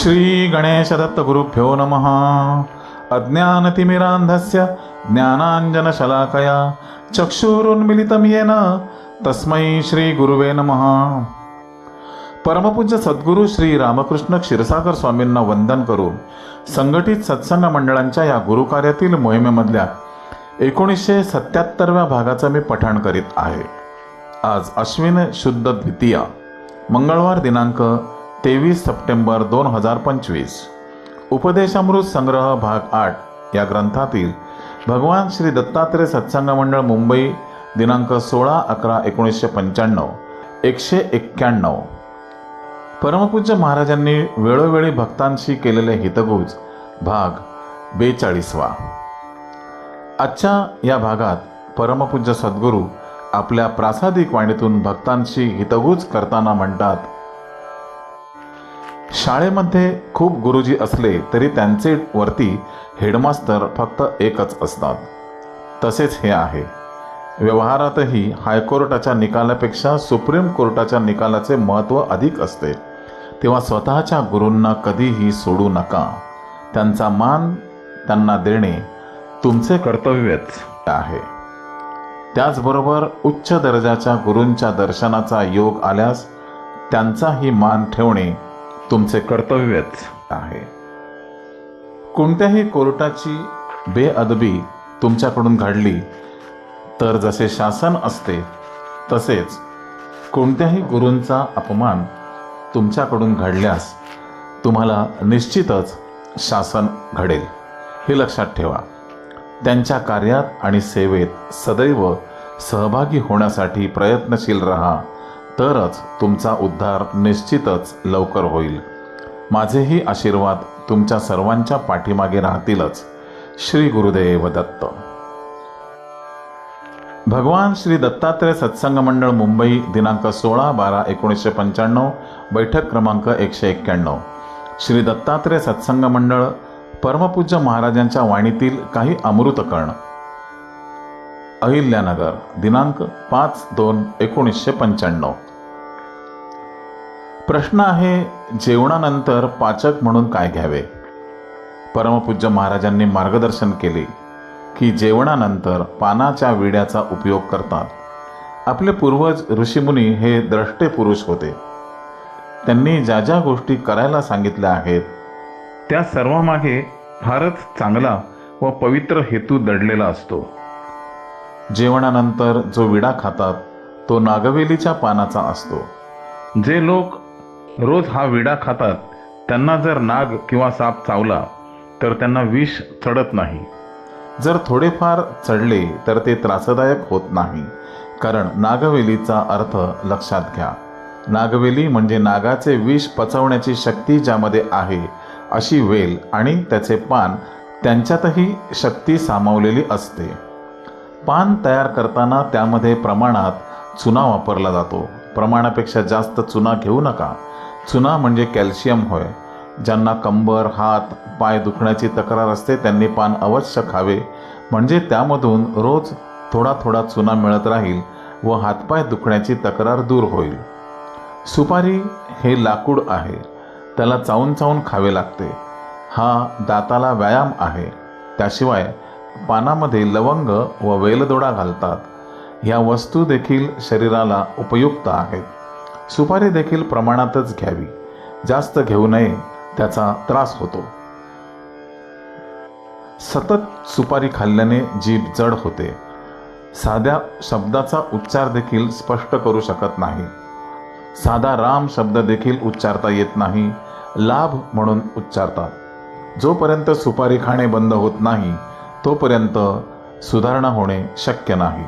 श्री गणेश नमः। अज्ञानतिमिरान्धस्य ज्ञानाञ्जनशलाकया चक्षुरुन्मिलितं येन तस्मै श्रीगुरुवे नमः। परमपूज्य सद्गुरू श्री रामकृष्ण क्षीरसागर स्वामींना वंदन करून संघटित सत्संग मंडळांच्या या गुरुकार्यातील मोहिमेमधल्या एकोणीसशे सत्याहत्तरव्या भागाचं मी पठण करीत आहे. आज अश्विन शुद्ध द्वितीया मंगळवार दिनांक तेवीस सप्टेंबर दोन हजार पंचवीस. उपदेशामृत संग्रह भाग आठ या ग्रंथातील भगवान श्री दत्तात्रय सत्संग मंडळ मुंबई दिनांक सोळा अकरा एकोणीसशे पंच्याण्णव एकशे एक्क्याण्णव. परमपूज्य महाराजांनी वेळोवेळी भक्तांशी केलेले हितगुज भाग बेचाळीसवा. आजच्या या भागात परमपूज्य सद्गुरू आपल्या प्रासादिक वाणीतून भक्तांशी हितगुज करताना म्हणतात शाळेमध्ये खूप गुरुजी असले तरी त्यांचे वरती हेडमास्तर फक्त एकच असतात. तसेच हे आहे. व्यवहारातही हायकोर्टाच्या निकालापेक्षा सुप्रीम कोर्टाच्या निकालाचे महत्त्व अधिक असते. तेव्हा स्वतःच्या गुरूंना कधीही सोडू नका. त्यांचा मान त्यांना देणे तुमचे कर्तव्यच आहे. त्याचबरोबर उच्च दर्जाच्या गुरूंच्या दर्शनाचा योग आल्यास त्यांचाही मान ठेवणे तुमचे कर्तव्यच आहे. कोणत्याही कोर्टाची बेअदबी तुमच्याकडून घडली तर जसे शासन असते तसेच कोणत्याही गुरूंचा अपमान तुमच्याकडून घडल्यास तुम्हाला निश्चितच शासन घडेल. हे लक्षात ठेवा. त्यांच्या कार्यात आणि सेवेत सदैव सहभागी होण्यासाठी प्रयत्नशील रहा. तरच तुमचा उद्धार निश्चितच लवकर होईल. माझेही आशीर्वाद तुमच्या सर्वांच्या पाठीमागे राहतीलच. श्री गुरुदेव दत्त. भगवान श्री दत्तात्रय सत्संग मंडळ मुंबई दिनांक सोळा बारा एकोणीसशे पंच्याण्णव बैठक क्रमांक एकशे एक्क्याण्णव. श्री दत्तात्रय सत्संग मंडळ परमपूज्य महाराजांच्या वाणीतील काही अमृतकर्ण अहिल्यानगर दिनांक पाच दोन एकोणीसशे पंच्याण्णव. प्रश्न आहे जेवणानंतर पाचक म्हणून काय घ्यावे? परमपूज्य महाराजांनी मार्गदर्शन केले की जेवणानंतर पानाच्या विड्याचा उपयोग करतात. आपले पूर्वज ऋषीमुनी हे द्रष्टे पुरुष होते. त्यांनी ज्या ज्या गोष्टी करायला सांगितल्या आहेत त्या सर्वामागे फारच चांगला व पवित्र हेतू दडलेला असतो. जेवणानंतर जो विडा खातात तो नागवेलीच्या पानाचा असतो. जे लोक रोज हा विडा खातात त्यांना जर नाग किंवा साप चावला तर त्यांना विष चढत नाही. जर थोडेफार चढले तर ते त्रासदायक होत नाही. कारण नागवेलीचा अर्थ लक्षात घ्या. नागवेली म्हणजे नागाचे विष पचवण्याची शक्ती ज्यामध्ये आहे अशी वेल आणि त्याचे पान त्यांच्यातही शक्ती सामावलेली असते. पान तयार करताना त्यामध्ये प्रमाणात चुना वापरला जातो. प्रमाणापेक्षा जास्त चुना घेऊ नका. चुना म्हणजे कॅल्शियम होय. ज्यांना कंबर हात पाय दुखण्याची तक्रार असते त्यांनी पान अवश्य खावे. म्हणजे त्यामधून रोज थोडा थोडा चुना मिळत राहील व हातपाय दुखण्याची तक्रार दूर होईल. सुपारी हे लाकूड आहे. त्याला चावून चावून खावे लागते. हा दाताला व्यायाम आहे. त्याशिवाय पानामध्ये लवंग व वेलदोडा घालतात. ह्या वस्तू देखील शरीराला उपयुक्त आहेत. सुपारी देखील प्रमाणातच घ्यावी. जास्त घेऊ नये त्याचा त्रास होतो. सतत सुपारी खाल्ल्याने जीभ जड होते. साध्या शब्दाचा उच्चार देखील स्पष्ट करू शकत नाही. साधा राम शब्द देखील उच्चारता येत नाही. लाभ म्हणून उच्चारतात. जोपर्यंत सुपारी खाणे बंद होत नाही तोपर्यंत सुधारणा होणे शक्य नाही.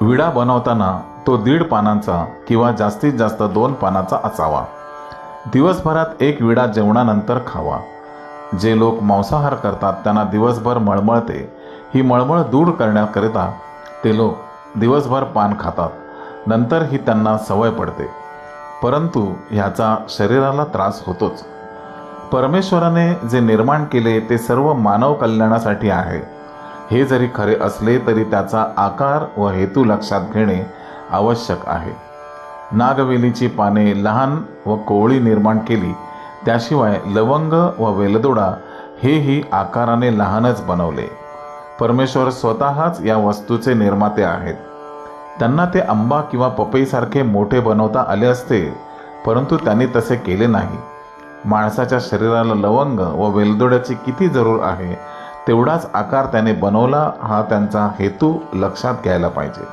विडा बनवताना तो दीड पानांचा किंवा जास्तीत जास्त दोन पानाचा असावा दिवसभरात एक विडा जेवणानंतर खावा. जे लोक मांसाहार करतात त्यांना दिवसभर मळमळते ही मळमळ दूर करण्याकरिता ते लोक दिवसभर पान खातात. नंतर ही त्यांना सवय पडते. परंतु ह्याचा शरीराला त्रास होतोच. परमेश्वराने जे निर्माण केले ते सर्व मानव कल्याणासाठी आहे. हे जरी खरे असले तरी त्याचा आकार व हेतू लक्षात घेणे आवश्यक आहे. नागवेलीची पाने लहान व कोवळी निर्माण केली त्याशिवाय लवंग व वेलदोडा हेही आकाराने लहानच बनवले. परमेश्वर स्वतःच या वस्तूचे निर्माते आहेत. त्यांना ते आंबा किंवा पपईसारखे मोठे बनवता आले असते परंतु त्यांनी तसे केले नाही. माणसाच्या शरीराला लवंग व वेलदोड्याची किती जरूर आहे तेवढाच आकार त्याने बनवला हा त्यांचा हेतू लक्षात घ्यायला पाहिजे.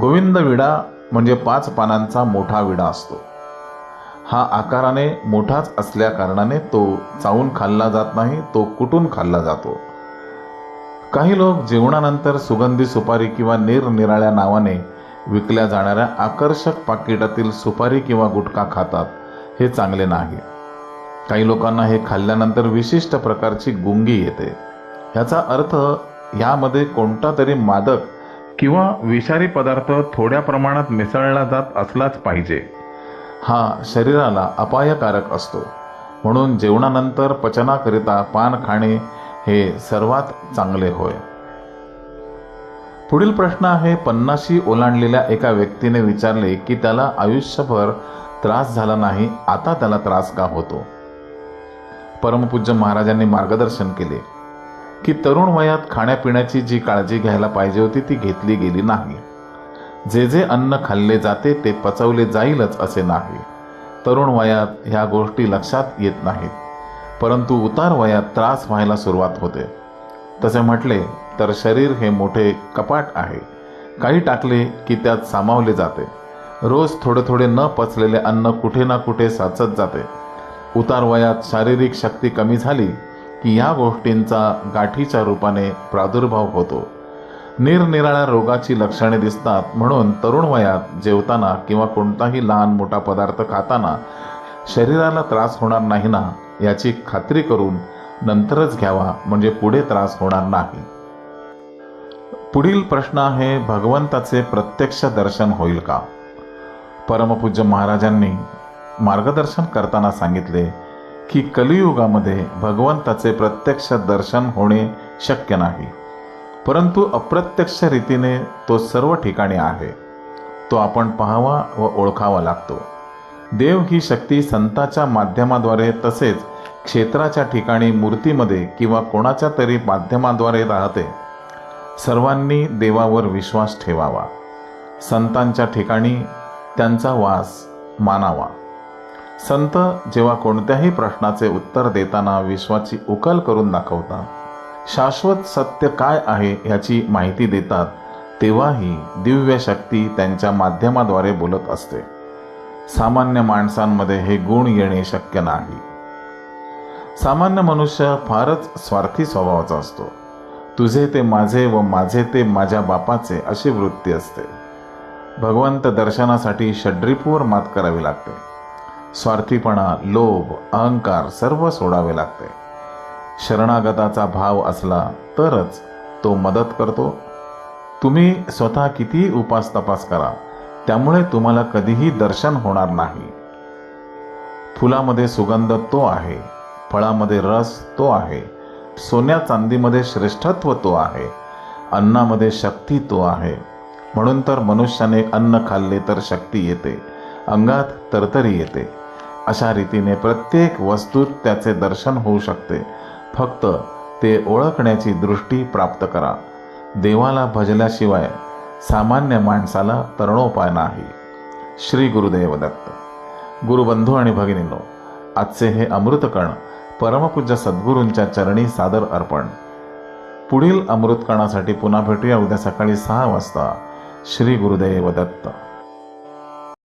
गोविंद विडा म्हणजे पाच पानांचा मोठा विडा असतो. हा आकाराने मोठाच असल्या कारणाने तो चावून खाल्ला जात नाही तो कुटून खाल्ला जातो. काही लोक जेवणानंतर सुगंधी सुपारी किंवा निरनिराळ्या नावाने विकल्या जाणाऱ्या आकर्षक पाकिटातील सुपारी किंवा गुटखा खातात हे चांगले नाही. काही लोकांना हे खाल्ल्यानंतर विशिष्ट प्रकारची गुंगी येते. ह्याचा अर्थ यामध्ये कोणता तरी मादक किंवा विषारी पदार्थ थोड्या प्रमाणात मिसळला जात असलाच पाहिजे. हा शरीराला अपायकारक असतो. म्हणून जेवणानंतर पचनाकरिता पान खाणे हे सर्वात चांगले होय. पुढील प्रश्न आहे पन्नाशी ओलांडलेल्या एका व्यक्तीने विचारले की त्याला आयुष्यभर त्रास झाला नाही आता त्याला त्रास का होतो? परमपूज्य महाराजांनी मार्गदर्शन केले की तरुण वयात खाण्यापिण्याची जी काळजी घ्यायला पाहिजे होती ती घेतली गेली नाही. जे जे अन्न खाल्ले जाते ते पचवले जाईलच असे नाही. तरुण वयात ह्या गोष्टी लक्षात येत नाहीत. परंतु उतार वयात त्रास व्हायला सुरुवात होते. तसे म्हटले तर शरीर हे मोठे कपाट आहे. काही टाकले की त्यात सामावले जाते. रोज थोडे थोडे न पचलेले अन्न कुठे ना कुठे साचत जाते. उतार वयात शारीरिक शक्ती कमी झाली की या गोष्टींचा गाठीच्या रूपाने प्रादुर्भाव होतो. निरनिराळ्या रोगाची लक्षणे दिसतात म्हणून तरुण वयात जेवताना किंवा कोणताही लहान मोठा पदार्थ खाताना शरीराला त्रास होणार नाही ना याची खात्री करून नंतरच घ्यावा म्हणजे पुढे त्रास होणार नाही. पुढील प्रश्न आहे भगवंताचे प्रत्यक्ष दर्शन होईल का? परमपूज्य महाराजांनी मार्गदर्शन करताना सांगितले की कलियुगामध्ये भगवंताचे प्रत्यक्ष दर्शन होणे शक्य नाही. परंतु अप्रत्यक्ष रीतीने तो सर्व ठिकाणी आहे. तो आपण पाहावा व ओळखावा लागतो. देव ही शक्ती संताच्या माध्यमाद्वारे तसेच क्षेत्राच्या ठिकाणी मूर्तीमध्ये किंवा कोणाच्या तरी माध्यमाद्वारे राहते. सर्वांनी देवावर विश्वास ठेवावा. संतांच्या ठिकाणी त्यांचा वास मानावा. संत जेव्हा कोणत्याही प्रश्नाचे उत्तर देताना विश्वाची उकल करून दाखवतात शाश्वत सत्य काय आहे याची माहिती देतात तेव्हाही दिव्य शक्ती त्यांच्या माध्यमाद्वारे बोलत असते. सामान्य माणसांमध्ये हे गुण येणे शक्य नाही. सामान्य मनुष्य फारच स्वार्थी स्वभावाचा असतो. तुझे ते माझे व माझे ते माझ्या बापाचे अशी वृत्ती असते. भगवंत दर्शनासाठी षड्रिपूवर मात करावी लागते. स्वार्थीपणा लोभ अहंकार सर्व सोडावे लागते. शरणागताचा भाव असला तरच तो मदत करतो. तुम्ही स्वतः कितीही उपास तपास करा त्यामुळे तुम्हाला कधीही दर्शन होणार नाही. फुलामध्ये सुगंध तो आहे फळामध्ये रस तो आहे सोन्या चांदीमध्ये श्रेष्ठत्व तो आहे अन्नामध्ये शक्ती तो आहे. म्हणून तर मनुष्याने अन्न खाल्ले तर शक्ती येते अंगात तरतरी येते. अशा रीतीने प्रत्येक वस्तूत त्याचे दर्शन होऊ शकते. फक्त ते ओळखण्याची दृष्टी प्राप्त करा. देवाला भजल्याशिवाय सामान्य माणसाला तरणोपाय नाही. श्री गुरुदेव दत्त गुरुबंधू आणि भगिनींनो आजचे हे अमृतकण परमपूज्य सद्गुरूंच्या चरणी सादर अर्पण. पुढील अमृतकणासाठी पुन्हा भेटूया उद्या सकाळी सहा वाजता. श्री गुरुदेव दत्त